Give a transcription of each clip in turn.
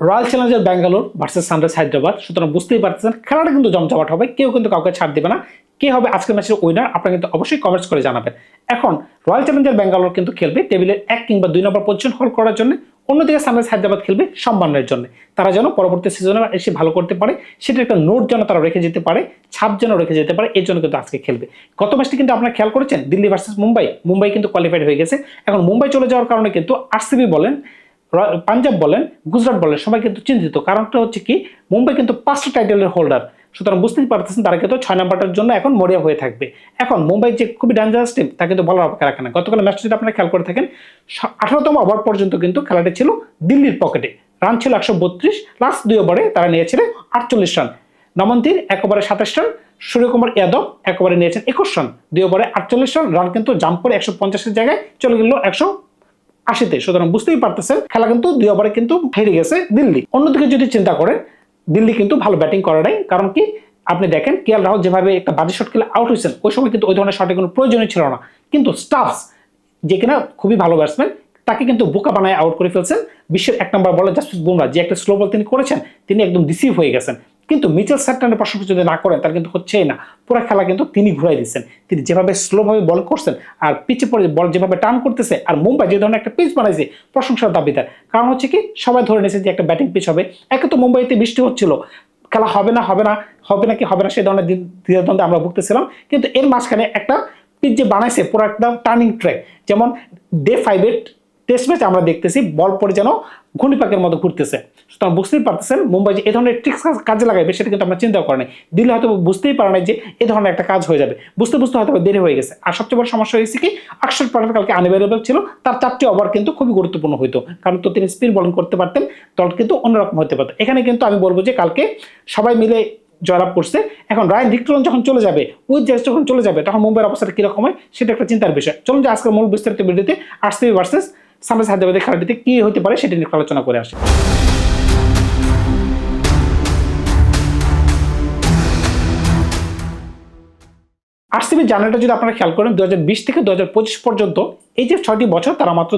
Royal challenger Bangalore versus sunrise Hyderabad সুতরাং বুঝতেই পারতেছেন, খেলাটা কিন্তু জমজমাট হবে, কেউ কিন্তু কাউকে ছাড় দেবে না। কে হবে আজকের ম্যাচের উইনার আপনারা কিন্তু অবশ্যই কমেন্টস করে জানাবেন। এখন রয়্যাল চ্যালেঞ্জার ব্যাঙ্গালোর কিন্তু খেলবে টেবিলের এক কিংবা দুই নম্বর পজিশন হোল্ড করার জন্য, অন্যদিকে সানরাইজ হায়দ্রাবাদ খেলবে সম্মানের জন্য। তারা যেন পরবর্তী সিজনে এসে ভালো করতে পারে সেটা একটা নোট যেন তারা রেখে যেতে পারে, ছাপ যেন রেখে যেতে পারে, এর জন্য কিন্তু আজকে খেলবে। গত ম্যাচটি কিন্তু আপনারা খেয়াল করেছেন, দিল্লি ভার্সেস মুম্বাই। মুম্বাই কিন্তু কোয়ালিফাইড হয়ে গেছে। এখন মুম্বাই চলে যাওয়ার কারণে কিন্তু আরসিবি বলেন পাঞ্জাব বলেন, গুজরাট বলেন, সবাই কিন্তু চিন্তিত। কারণটা হচ্ছে কি, মুম্বাই কিন্তু পাঁচটা টাইটেলের হোল্ডার সুতরাং বুঝতেই পারতেছেন, তারা কিন্তু ছয় নাম্বারটার জন্য এখন মরিয়া হয়ে থাকবে। এখন মুম্বাই যে খুবই ডেঞ্জারাস টিম তা কিন্তু বলার অপেক্ষা রাখে না। গতকাল ম্যাচটা যদি আপনারা খেয়াল করে থাকেন আঠারোতম ওভার পর্যন্ত কিন্তু খেলাটি ছিল দিল্লির পকেটে রান ছিল একশো বত্রিশ লাস্ট দুই ওভারে তারা নিয়েছিলেন আটচল্লিশ রান নমন্তির এক ওভারে সাতাশ রান সূর্যকুমার যাদব এক ওভারে নিয়েছেন একুশ রান দুই ওভারে আটচল্লিশ রান রান কিন্তু জাম্প করে একশো পঞ্চাশের জায়গায় চলে গেল একশো আশিতে। সুতরাং বুঝতেই পারতেছেন, খেলা কিন্তু দুই ওভারে কিন্তু হেরে গেছে দিল্লি। অন্যদিকে যদি চিন্তা করেন, দিল্লি কিন্তু ভালো ব্যাটিং করে নাই। কারণ কি? আপনি দেখেন, কেএল রাহুল যেভাবে একটা বাজি শট খেলে আউট হয়েছেন, ওই সময় কিন্তু ওই ধরনের শটের কোনো প্রয়োজনই ছিল না। কিন্তু স্টাফস যে কিনা খুবই ভালো ব্যাটসম্যান তাকে কিন্তু বোকা বানায় আউট করে ফেলছেন। বিশ্বের এক নম্বর বলে জাসপ্রীত বুমরা যে একটা স্লো বল তিনি করেছেন, তিনি একদম রিসিভ হয়ে গেছেন। কিন্তু মিচেল স্যাটনের প্রশংসা যদি না করেন তার কিন্তু হচ্ছেই না। পুরো খেলা কিন্তু তিনি ঘুরাই দিচ্ছেন। তিনি যেভাবে স্লোভাবে বল করছেন আর পিচে পড়ে বল যেভাবে টার্ন করতেছে আর মুম্বাই যে ধরনের একটা পিচ বানাইছে, প্রশংসার দাবিদার কারণ হচ্ছে কি, সবাই ধরে নিয়েছে যে একটা ব্যাটিং পিচ হবে। একে তো মুম্বাইতে বৃষ্টি হচ্ছিল। খেলা হবে না হবে না হবে না কি হবে না সেই ধরনের দ্বিধাদ্বন্দ্বে আমরা ভুগতেছিলাম। কিন্তু এর মাঝখানে একটা পিচ যে বানাইছে, পুরো একটা টার্নিং ট্র্যাক যেমন ডে ফাইভের টেস্ট ম্যাচ আমরা দেখতেছি বল পরে যেন ঘূর্ণিপাকের মতো ঘুরতেছে। সুতরাং বুঝতেই পারতেছেন, মুম্বাই যে এই ধরনের ট্রিক্স কাজে লাগাবে সেটা কিন্তু আমরা চিন্তা করি নাই। দিল্লি হয়তো বুঝতেই পারে নাই যে এই ধরনের একটা কাজ হয়ে যাবে। বুঝতে বুঝতে হয়তো দেরি হয়ে গেছে। আর সবচেয়ে বড় সমস্যা হয়েছে কি আকশর প্যাটেল কালকে আনএভেলেবল ছিল, তার চারটি ওভার কিন্তু খুবই গুরুত্বপূর্ণ হইতো। কারণ তো তিনি স্পিন বোলিং করতে পারতেন, দল কিন্তু অন্যরকম হতে পারতো। এখানে কিন্তু আমি বলব যে কালকে সবাই মিলে জয়লাভ করছে। এখন রায়ন ভিক্টরন যখন চলে যাবে, উইথ জ্যাস যখন চলে যাবে, তখন মুম্বাইয়ের অবস্থাটা কীরকম হয়, সেটা একটা চিন্তার বিষয়। চলুন যে আজকের মূল বিস্তারিত ভিডিওতে, আরসিবি ভার্সেস সানরাইজ হায়দ্রাবাদের খেলাটিতে কি হতে পারে সেটা নিয়ে আলোচনা করে আসি। আরসিবি জার্নালটা যদি আপনারা খেয়াল করেন দুই হাজার বিশ থেকে দু হাজার পঁচিশ পর্যন্ত এই যে ছয়টি বছর তারা মাত্র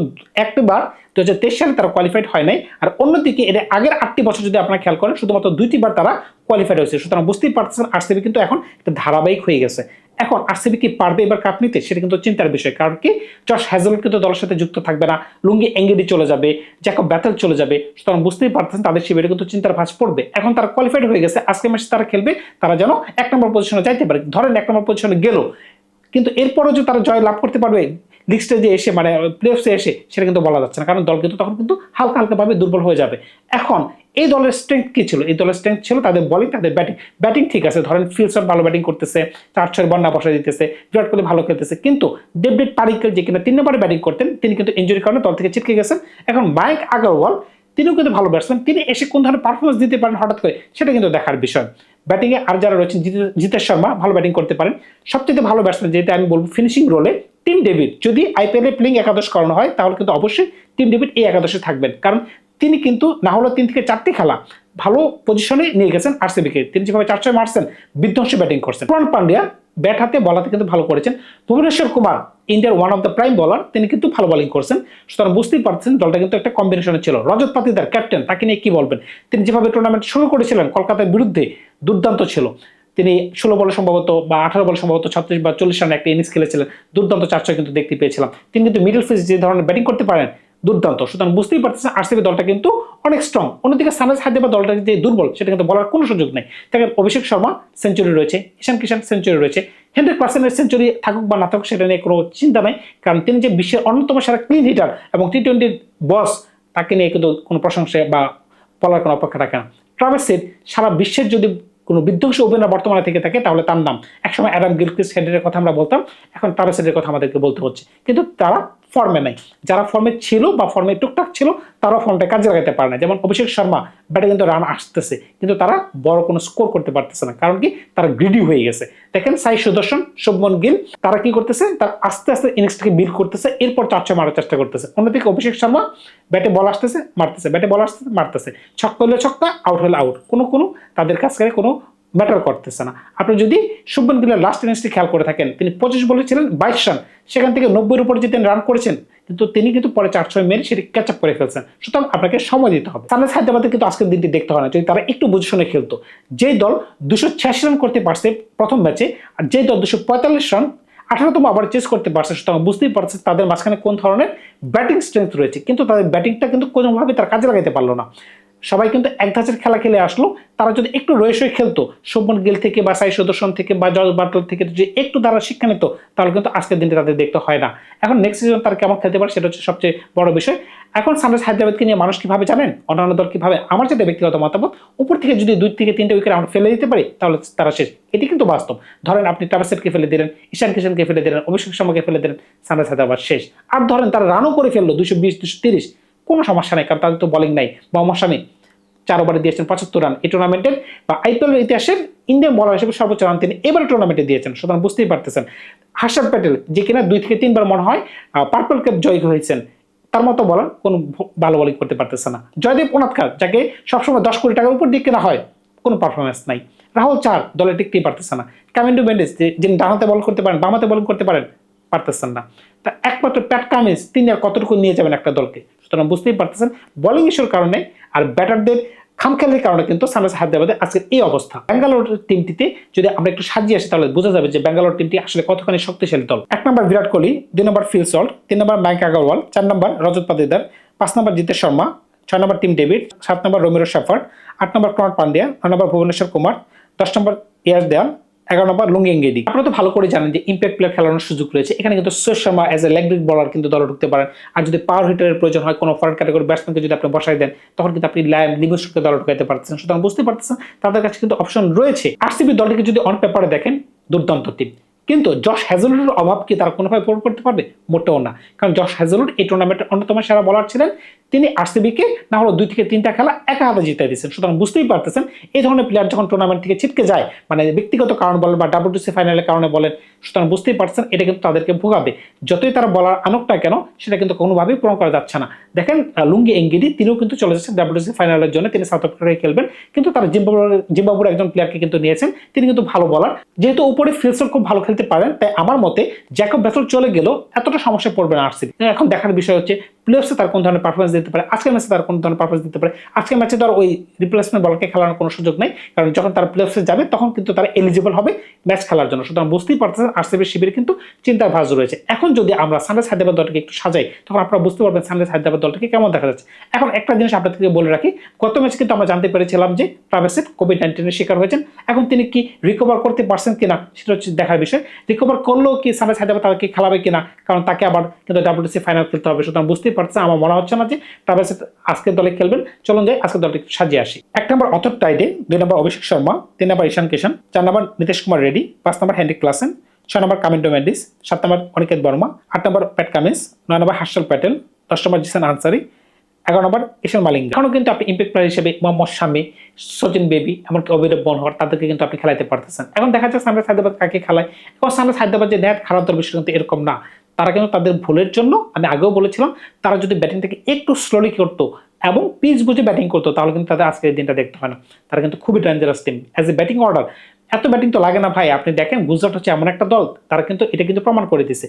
একটিবার দু সালে তারা কোয়ালিফাইড হয় নাই। আর অন্যদিকে এর আগের আটটি বছর যদি আপনারা খেয়াল করেন, শুধুমাত্র দুইটি বার তারা কোয়ালিফাইড হয়েছে। সুতরাং বুঝতেই পারতেছেন আরসিবি কিন্তু এখন একটা ধারাবাহিক হয়ে গেছে। এখন আরসিবি কি পারবে এবার কাপ নিতে? সেটা কিন্তু চিন্তার বিষয়। কারণ কি? জশ হ্যাজল কিন্তু দলের সাথে যুক্ত থাকবে না। লুঙ্গি এঙ্গেডি চলে যাবে জ্যাকব ব্যাথেল চলে যাবে। সুতরাং বুঝতেই পারতেছেন তাদের শিবিরে কিন্তু চিন্তার ভাঁজ পড়বে। এখন তারা কোয়ালিফাইড হয়ে গেছে। আজকে ম্যাচে তারা খেলবে, তারা যেন এক নম্বর পজিশনে যাইতে পারে। ধরেন এক নম্বর পজিশনে গেল। কিন্তু এরপরও যে তারা জয় লাভ করতে পারবে লিগ স্টেজে এসে মানে প্লে অফসে এসে, সেটা কিন্তু বলা যাচ্ছে না। কারণ দল কিন্তু তখন কিন্তু হালকা হালকাভাবে দুর্বল হয়ে যাবে। এখন এই দলের স্ট্রেংথ কি ছিল? এই দলের স্ট্রেংথ ছিল তাদের বলিং তাদের ব্যাটিং ব্যাটিং ঠিক আছে, ধরেন ফিলসন ভালো ব্যাটিং করতেছে চার ছয় বন্যা বসা দিতেছে, বিরাট কোহলি ভালো খেলতেছে, কিন্তু ডেভিড পারিকের যে কিনা তিন নম্বরে ব্যাটিং করতেন, তিনি কিন্তু ইঞ্জুরির কারণে দল থেকে ছিটকে গেছেন। এখন মাইক আগরওয়াল তিনিও কিন্তু ভালো ব্যাটসম্যান তিনি এসে কোন ধরনের পারফরমেন্স দিতে পারেন হঠাৎ করে, সেটা কিন্তু দেখার বিষয়। ব্যাটিংয়ে আর যারা রয়েছেন, জিতে- জিতেশ শর্মা ভালো ব্যাটিং করতে পারেন। সবচেয়ে ভালো ব্যাটসম্যান যেটা আমি বলব ফিনিশিং রোলে টিম ডেভিড যদি আইপিএলে প্লেইং একাদশ করানো হয়, তাহলে কিন্তু অবশ্যই টিম ডেভিড এই একাদশে থাকবেন। কারণ তিনি কিন্তু না হলেও তিন থেকে চারটি খেলা ভালো পজিশনে নিয়ে গেছেন আরসিবিকে। তিনি যেভাবে চার ছয় মারছেন, বিধ্বংসী ব্যাটিং করছেন। পুরান পান্ডিয়া ব্যাট হাতে বলাতে কিন্তু ভালো করেছেন। ভুবনেশ্বর কুমার, ইন্ডিয়ার ওয়ান অফ দ্য প্রাইম বলার তিনি কিন্তু ভালো বোলিং করছেন। সুতরাং বুঝতেই পারছেন, দলটা কিন্তু একটা কম্বিনেশনে ছিল। রজত পাতিদার ক্যাপ্টেন তাকে নিয়ে কি বলবেন? তিনি যেভাবে টুর্নামেন্ট শুরু করেছিলেন, কলকাতার বিরুদ্ধে দুর্দান্ত ছিল। তিনি ষোলো বলে সম্ভবত বা আঠারো বলে সম্ভবত ছত্রিশ বা চল্লিশ রানে একটা ইনিংস খেলেছিলেন। দুর্দান্ত চার ছয় কিন্তু দেখতে পেয়েছিলাম। তিনি কিন্তু মিডল ফিল্ড যে ধরনের ব্যাটিং করতে পারেন দুর্দান্ত। সুতরাং বুঝতেই পারতেছেন আরসিবি দলটা কিন্তু অনেক স্ট্রং অন্যদিকে সানরাইজ হায়দ্রাবাদ দলটা যে দুর্বল, সেটা কিন্তু বলার কোনো সুযোগ নেই। দেখেন অভিষেক শর্মা সেঞ্চুরি রয়েছে, ঈশান কিষান সেঞ্চুরি রয়েছে। হেনরিক পার্সেন্টের সেঞ্চুরি থাকুক বা না থাকুক, সেটা নিয়ে কোনো চিন্তা নাই। কারণ তিনি যে বিশ্বের অন্যতম সেরা ক্লিন হিটার এবং টি টোয়েন্টির বস তাকে নিয়ে কিন্তু কোনো প্রশংসা বা বলার কোনো অপেক্ষা রাখে না। ট্রাভেল সেট সারা বিশ্বের যদি কোনো বিধ্বংসী ওপেনার বর্তমানে থেকে থাকে, তাহলে তার নাম। একসময় অ্যাডাম গিলক্রিস হেডের কথা আমরা বলতাম, এখন ট্রাভেল সেটের কথা আমাদেরকে বলতে হচ্ছে। কিন্তু তারা ফর্মে নাই। যারা ফর্মে ছিল বা ফর্মে টুকটাক ছিল, তারাও ফর্মটা কাজে লাগাতে পারে না যেমন অভিষেক শর্মা, ব্যাটে কিন্তু রান আসতেছে, কিন্তু তারা বড় কোনো স্কোর করতে পারতেছে না, কারণ কি তারা গ্রিডি হয়ে গেছে। দেখেন সাই সুদর্শন, শুভমন গিল, তারা কি করতেছে? তারা আস্তে আস্তে ইনিংসটাকে বিল করতেছে, এরপর চার ছয় মারার চেষ্টা করতেছে। অন্যদিকে অভিষেক শর্মা, ব্যাটে বল আসতেছে, মারতেছে, ব্যাটে বল আসতেছে, মারতেছে। ছক্কা হলে ছক্কা আউট হলে আউট কোনো কোনো তাদের কাছ থেকে কোনো ম্যাটার করতেছে না। আপনি যদি শুভন গিলের লাস্ট ইনিংসটি খেয়াল করে থাকেন, তিনি পঁচিশ বলে ছিলেন, বাইশ রান। সেখান থেকে নব্বইয়ের উপরে যে তিনি রান করেছেন, কিন্তু তিনি কিন্তু পরে চার, ছয় মেরে সেটি ক্যাচ আপ করে ফেলছেন। সুতরাং আপনাকে সময় দিতে হবে। সানরাইজ হায়দ্রাবাদে কিন্তু আজকের দিনটি দেখতে হয় না, যদি তারা একটু বুঝে শুনে খেলতো। যে দল দুশো ছিয়াশি রান করতে পারছে প্রথম ম্যাচে আর যে দল দুশো পঁয়তাল্লিশ রান আঠারোতম আবার চেস করতে পারছে, সুতরাং বুঝতেই পারছে তাদের মাঝখানে কোন ধরনের ব্যাটিং স্ট্রেংথ রয়েছে। কিন্তু তাদের ব্যাটিংটা কিন্তু কোনোভাবে তার কাজে লাগাতে পারল না। সবাই কিন্তু এক ধাঁচের খেলা খেলে আসলো। তারা যদি একটু রয়েসে খেলতো শুভমন গিল থেকে বা সাই সুদর্শন থেকে বা জজ বাটল থেকে যদি একটু তারা শিক্ষা নিত, তাহলে কিন্তু আজকের দিনটা তাদের দেখতে হয় না। এখন নেক্সট সিজন তারা কেমন খেলতে পারে সেটা হচ্ছে সবচেয়ে বড় বিষয়। এখন সানরাইজ হায়দ্রাবাদকে নিয়ে মানুষ কীভাবে জানেন? অন্যান্য দল কীভাবে? আমার যেটা ব্যক্তিগত মতামত, উপর থেকে যদি দুই থেকে তিনটে উইকেট আমরা ফেলে দিতে পারি, তাহলে তারা শেষ। এটি কিন্তু বাস্তব। ধরেন আপনি টাবাসেটকে ফেলে দিলেন, ঈশান কিষানকে ফেলে দিলেন, অভিষেক শর্মাকে ফেলে দিলেন, সানরাইজ হায়দ্রাবাদ শেষ। আর ধরেন তারা রানও করে ফেলল দুশো বিশ দুশো তিরিশ কোনো সমস্যা নাই, কারণ তাদের তো বলিং নাই। বা মশামি চার ওভারে দিয়েছেন পঁচাত্তর রান এই টুর্নামেন্টের বা আইপিএল ইতিহাসের ইন্ডিয়ান বলার হিসেবে সর্বোচ্চ রান তিনি এবারে টুর্নামেন্টে দিয়েছেন, সুতরাং বুঝতেই পারতেছেন। হার্ষদ প্যাটেল, যে কিনা দুই থেকে তিনবার মনে হয় পার্পল ক্যাপ জয়ী হয়েছেন, তার মতো বলার কোনো ভালো বলিং করতে পারতেছে না। জয়দেব ওনাৎকার যাকে সবসময় দশ কোটি টাকার উপর দিয়ে কেনা হয়, কোনো পারফরমেন্স নাই। রাহুল চার, দলে টিকতেই পারতেছে না। ক্যামেন্ডু বেন্ডেস যে- যিনি ডানাতে বল করতে পারেন বামাতে বল করতে পারেন পারতেছেন না। তা একমাত্র প্যাট কামিন্স তিনি আর কতটুকু নিয়ে যাবেন একটা দলকে? সুতরাং বুঝতেই পারতেছেন বোলিং ইস্যুর কারণে আর ব্যাটারদের খামখেয়ালির কারণে কিন্তু সানরাইজ হায়দ্রাবাদের আজকের এই অবস্থা। ব্যাঙ্গালোর টিমটিতে যদি আমরা একটু সাজিয়ে আসি, তাহলে বোঝা যাবে যে ব্যাঙ্গালোর টিমটি আসলে কতখানি শক্তিশালী দল। এক নম্বর বিরাট কোহলি, দুই নম্বর ফিল সল্ট, তিন নম্বর ম্যাঙ্ক আগরওয়াল, চার নম্বর রজত পাতিদার, পাঁচ নম্বর জিতেশ শর্মা, ছয় নম্বর টিম ডেভিড, সাত নম্বর রমিরো শাফার্ড, আট নম্বর প্রণব পান্ডিয়া, নয় নম্বর ভুবনেশ্বর কুমার, দশ নম্বর ইয়াস দেয়াল এগারো নম্বর লুঙ্গি এঙ্গেডি। আপনারা তো ভালো করে জানেন যে ইম্প্যাক্ট প্লেয়ার খেলানোর সুযোগ রয়েছে। এখানে কিন্তু Syed Sharma as a leg break bowler কিন্তু দলে ঢুকতে পারেন। আর যদি পাওয়ার হিটারের প্রয়োজন হয়, কোনো ফরেন ক্যাটাগরি ব্যাটসম্যানকে যদি আপনি বসাই দেন, তখন কিন্তু আপনি ল্যাম নিগোসকে দলে ঢুকাইতে পারতেছেন। সুতরাং বুঝতে পারতেছেন, তাদের কাছে কিন্তু অপশন রয়েছে। আরসিবি দলটিকে যদি অন পেপারে দেখেন, দুর্দান্ত টিম কিন্তু জশ হ্যাজেলুডের অভাব কি তারা কোনোভাবে পূরণ করতে পারবে? মোটেও না। কারণ জশ হ্যাজেলুড এই টুর্নামেন্টের অন্যতম সেরা বলার ছিলেন। তিনি আরসিবিকে না হলো দুই থেকে তিনটা খেলা একা হাতে জিতে দিয়েছেন। সুতরাং বুঝতেই পারতেছেন, এই ধরনের প্লেয়ার যখন টুর্নামেন্ট থেকে ছিটকে যায় মানে ব্যক্তিগত কারণ বলেন বা ডাব্লিউটিসি ফাইনালের কারণে বলেন, সুতরাং বুঝতেই পারছেন এটা কিন্তু তাদেরকে ভোগাবে। যতই তারা বলার আনুক না কেন, সেটা কিন্তু কোনোভাবেই পূরণ করা যাচ্ছে না। দেখেন লুঙ্গি এঙ্গিডি তিনিও কিন্তু চলে যাচ্ছেন ডাব্লিউটিসি ফাইনালের জন্য। তিনি সাউথ আফ্রিকায় খেলবেন। কিন্তু তারা জিম্বাবুর জিম্বাবুর একজন প্লেয়ারকে কিন্তু নিয়েছেন। তিনি কিন্তু ভালো বলার যেহেতু উপরে ফিলসল খুব ভালো খেলতে পারেন, তাই আমার মতে জ্যাকব ব্যাসল চলে গেলেও এতটা সমস্যা পড়বে না আরসিবি এখন দেখার বিষয় হচ্ছে প্লেয়ার্সে তার কোন ধরনের পারফরমেন্স দিতে পারে, আজকের ম্যাচে তার কোন ধরনের পারফরমেন্স দিতে পারে। আজকের ম্যাচে তো আর ওই রিপ্লেসমেন্ট বলকে খেলানোর কোনো সুযোগ নেই, কারণ যখন তারা প্লেয়ার্সে যাবে, তখন কিন্তু তারা এলিজিবল হবে ম্যাচ খেলার জন্য। সুতরাং বুঝতেই পারতেছেন আরসিবির শিবিরে কিন্তু চিন্তার ভাজ রয়েছে। এখন যদি আমরা সানরাইজ হায়দ্রাবাদ দলটাকে একটু সাজাই, তখন আপনারা বুঝতে পারবেন সানরাইজ হায়দ্রাবাদ দলটাকে কেমন দেখা যাচ্ছে। এখন একটা জিনিস আপনাদেরকে বলে রাখি, গত ম্যাচে কিন্তু আমরা জানতে পেরেছিলাম যে প্রাইভেসেট কোভিড নাইন্টিনের শিকার হয়েছেন। এখন তিনি কি রিকভার করতে পারছেন কিনা, সেটা হচ্ছে দেখার বিষয়। রিকভার করলেও কি সানরাইজ হায়দ্রাবাদ তাকে খেলাবে কিনা কারণ তাকে আবার কিন্তু ডাব্লিউটিসি ফাইনাল খেলতে হবে। সুতরাং বুঝতেই পারছেন, আমার মনে হচ্ছে না যে প্রাইভেসেট আজকের দলে খেলবেন। চলুন যাই, আজকের দলটি সাজিয়ে আসি। এক নম্বর অথর টাইডে, দুই নম্বর অভিষেক শর্মা, তিন নম্বর ঈশান কিষান চার নম্বর নীতিশ কুমার রেড্ডি, পাঁচ নম্বর হ্যান্ডি ক্লাসেন, ছয় নম্বর কামিন্ডো মেন্ডিস, সাত নম্বর অনিকেত বর্মা, আট নম্বর প্যাট কামিন্স, নয় নম্বর হার্ষল প্যাটেল, দশ নম্বর জিসান আনসারি, এগারো নম্বর ঈশান মালিঙ্গা। এখনও কিন্তু আপনি ইম্প্যাক্ট প্লেয়ার হিসেবে মোহাম্মদ শামি, সচিন বেবি, এমনকি অভিনব বনহর, তাদেরকে কিন্তু আপনি খেলাইতে পারতেছেন। এখন দেখা যাচ্ছে সানরাইজ হায়দ্রাবাদ কাকে খেলায়? এখন সানরাইজ হায়দ্রাবাদ যে নেট খারাপ দল বিষয় কিন্তু এরকম না। তারা কিন্তু তাদের ভুলের জন্য আমি আগেও বলেছিলাম, তারা যদি ব্যাটিংটাকে একটু স্লোলি করতো এবং পিচ বুঝে ব্যাটিং করতো, তাহলে কিন্তু তাদের আজকের দিনটা দেখতে হয় না। তারা কিন্তু খুবই dangerous team as a batting order এত ব্যাটিং তো লাগে না ভাই। আপনি দেখেন গুজরাট হচ্ছে এমন একটা দল, তারা কিন্তু এটা কিন্তু প্রমাণ করে দিছে।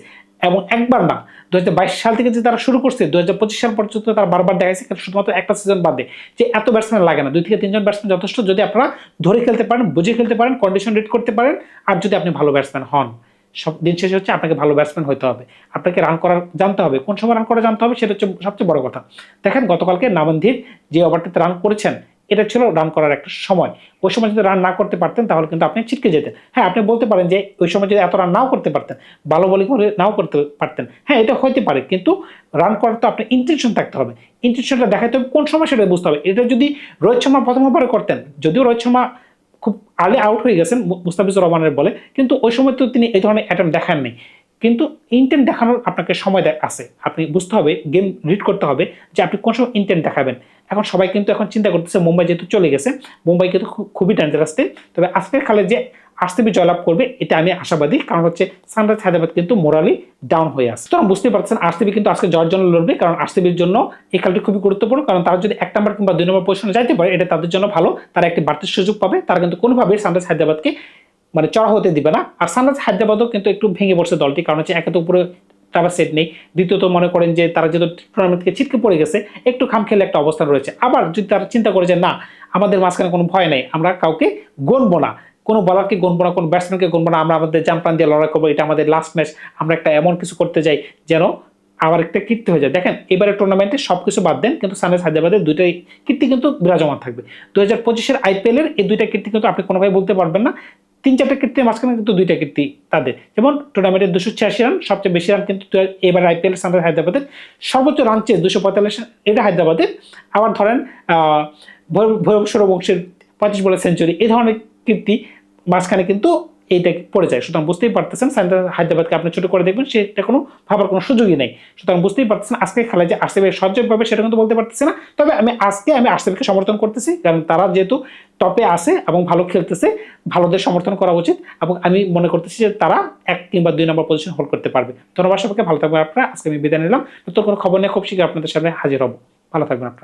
এবং একবার না দু হাজার বাইশ সাল থেকে যে তারা শুরু করছে দুই হাজার পঁচিশ সাল পর্যন্ত তারা বারবার কিন্তু শুধুমাত্র একটা সিজন বাদে যে এত ব্যাটসম্যান লাগে না। দুই থেকে তিনজন ব্যাটসম্যান যথেষ্ট। যদি আপনারা ধরে খেলতে পারেন, বুঝে খেলতে পারেন কন্ডিশন রিড করতে পারেন, আর যদি আপনি ভালো ব্যাটসম্যান হন। সব দিন শেষে হচ্ছে আপনাকে ভালো ব্যাটসম্যান হতে হবে। আপনাকে রান করার, জানতে হবে। কোন সময় রান করা জানতে হবে সেটা হচ্ছে সবচেয়ে বড় কথা। দেখেন গতকালকে নামন্দির যে ওভারটিতে রান করেছেন, এটা ছিল রান করার একটা সময়। ওই সময় যদি রান না করতে পারতেন, তাহলে কিন্তু আপনি ছিটকে যেতেন। হ্যাঁ আপনি বলতে পারেন যে ওই সময় যদি এত রান নাও করতে পারতেন, ভালো বলিং করে নাও করতে পারতেন। হ্যাঁ এটা হতে পারে, কিন্তু রান করার তো আপনার ইন্টেনশন থাকতে হবে। ইন্টেনশনটা দেখাতে হবে কোন সময় সেটা বুঝতে হবে। এটা যদি রোহিত শর্মা প্রথম ওভারে করতেন, যদিও রোহিত শর্মা খুব আলে আউট হয়ে গেছেন মুস্তাফিজুর রহমানের বলে। কিন্তু ওই সময় তো তিনি এই ধরনের অ্যাটেম্প দেখাননি কিন্তু ইন্টেন্ট দেখানোর আপনাকে সময় আছে। আপনি বুঝতে হবে গেম রিড করতে হবে যে আপনি কোন সময় ইন্টেন্ট দেখাবেন। এখন সবাই কিন্তু এখন চিন্তা করতেছে, মুম্বাই যেহেতু চলে গেছে, মুম্বাই কিন্তু খুবই ডেঞ্জারাস তবে আজকের খালে যে আরসিবি জয়লাভ করবে, এটা আমি আশাবাদী। কারণ হচ্ছে সানরাইজ হায়দ্রাবাদ কিন্তু মোরালি ডাউন হয়ে আছে। তো বুঝতে পারছেন আরসিবি কিন্তু আজকে জয়ের জন্য লড়বে, কারণ আরসিবির জন্য এই খেলাটি খুবই গুরুত্বপূর্ণ। কারণ তারা যদি এক নম্বর কিংবা দুই নম্বর পজিশনে যাইতে পারে, এটা তাদের জন্য ভালো। তারা একটি বাড়তির সুযোগ পাবে। তারা কিন্তু কোনোভাবেই সানরাইজ হায়দ্রাবাদকে মানে চড়া হতে দিবে না। আর সানরাইজ হায়দ্রাবাদও কিন্তু একটু ভেঙে পড়ছে দলটি। কারণ হচ্ছে একে তো উপরে আবার সেট নেই। দ্বিতীয়ত মনে করেন যে তারা যেহেতু টুর্নামেন্ট থেকে ছিটকে পড়ে গেছে, একটু খাম খেলে একটা অবস্থান রয়েছে। আবার যদি তারা চিন্তা করে যে না, আমাদের মাঝখানে কোনো ভয় নেই, আমরা কাউকে গণবো না। কোনো বলারকে গণবো না কোনো ব্যাটসম্যানকে গণবো না আমরা আমাদের জাম্পান দিয়ে লড়াই করব, এটা আমাদের লাস্ট ম্যাচ আমরা একটা এমন কিছু করতে যাই যেন আবার একটা কীর্তি হয়ে যায়। দেখেন এবারে টুর্নামেন্টে সব কিছু বাদ দেন, কিন্তু সানরাইজ হায়দ্রাবাদের দুইটাই কীর্তি কিন্তু বিরাজমান থাকবে। দু হাজার পঁচিশের আইপিএলের এই দুইটা কীর্তি কিন্তু আপনি কোনোভাবে বলতে পারবেন না। তিন চারটা কীর্তির মাঝখানে কিন্তু দুইটা কীর্তি তাদের। যেমন টুর্নামেন্টের দুশো ছিয়াশি রান সবচেয়ে বেশি রান কিন্তু এবার আইপিএল সানরাইজ হায়দ্রাবাদের। সর্বোচ্চ রান চেয়ে দুশো পঁয়তাল্লিশ এটা হায়দ্রাবাদের। আবার ধরেন ভৈরব সৌরবংশের পঁচিশ বলে সেঞ্চুরি এই ধরনের কীর্তি মাঝখানে কিন্তু এইটা পড়ে যায়। সুতরাং বুঝতেই পারতেছেন সানরাইজ হায়দ্রাবাদকে আপনি ছোট করে দেখবেন, সেটা কোনো ভাবার কোনো সুযোগই নেই। সুতরাং বুঝতেই পারতেছেন আজকে খেলা যে আরসিবি সহজে পাবে সেটা কিন্তু বলতে পারতেছে না। তবে আমি আজকে আমি আরসিবিকে সমর্থন করতেছি, কারণ তারা যেহেতু টপে আসে এবং ভালো খেলতেছে, ভালোদের সমর্থন করা উচিত এবং আমি মনে করতেছি যে তারা এক কিংবা দুই নম্বর পজিশন হোল্ড করতে পারবে। ধন্যবাদ সবাইকে, ভালো থাকবেন আপনারা। আজকে আমি বিদায় নিলাম। নতুন কোনো খবর নিয়ে খুব শীঘ্র আপনাদের সামনে হাজির হব। ভালো থাকবেন আপনারা।